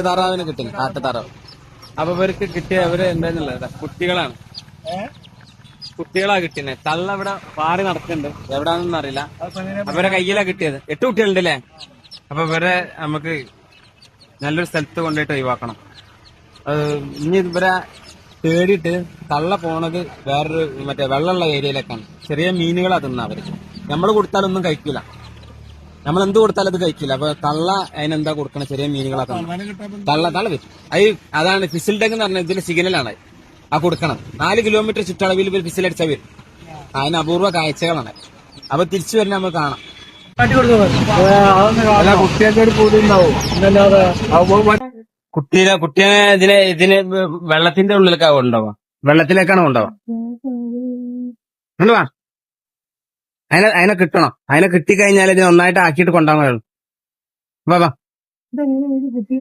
കാട്ടുതാറാവിനെ കിട്ടില്ല. കാട്ടുതാറാവ് അപ്പൊ ഇവർക്ക് കിട്ടിയ അവർ എന്താന്നുള്ളത് കുട്ടികളാണ്. കുട്ടികളാ കിട്ടിയെ. തള്ള ഇവിടെ പാറി നടക്കുന്നുണ്ട്. എവിടാന്നൊന്നും അറിയില്ല. അവരെ കയ്യിലാ കിട്ടിയത്. എട്ട് കുട്ടികളുണ്ടല്ലേ? അപ്പൊ ഇവരെ നമുക്ക് നല്ലൊരു സ്ഥലത്ത് കൊണ്ടുപോയിട്ട് ഒഴിവാക്കണം. ഇനി ഇവരെ തേടിയിട്ട് തള്ള പോണത് വേറൊരു മറ്റേ വെള്ളമുള്ള ഏരിയയിലേക്കാണ്. ചെറിയ മീനുകളാ തിന്നാ അവർ. നമ്മൾ കൊടുത്താലൊന്നും കഴിക്കില്ല നമ്മൾ എന്ത് കൊടുത്താലും അത് കഴിക്കില്ല. അപ്പൊ തള്ള അതിനെന്താ കൊടുക്കണ? ചെറിയ മീനുകളൊക്കെ. തള്ള തള്ള വരും അത് അതാണ് ഫിസിൽ ടെഗ് എന്ന് പറഞ്ഞ ഇതിന്റെ സിഗ്നലാണ് ആ കൊടുക്കണം. നാല് കിലോമീറ്റർ ചുറ്റളവിൽ ഇവർ ഫിസിൽ അടിച്ചാൽ വരും. അതിന് അപൂർവ കാഴ്ചകളാണ്. അപ്പൊ തിരിച്ചു വരുന്ന നമ്മൾ കാണാം. കുട്ടിയെ ഉണ്ടാവും. കുട്ടിയെ ഇതിനെ ഇതിന് വെള്ളത്തിന്റെ ഉള്ളിലേക്കാ കൊണ്ടുപോവാ. വെള്ളത്തിലേക്കാണ് കൊണ്ടുവാ. അതിനെ അതിനെ കിട്ടണം. അതിനെ കിട്ടിക്കഴിഞ്ഞാൽ നന്നായിട്ട് ആക്കിയിട്ട് കഴിയുള്ളൂ വാ വാ.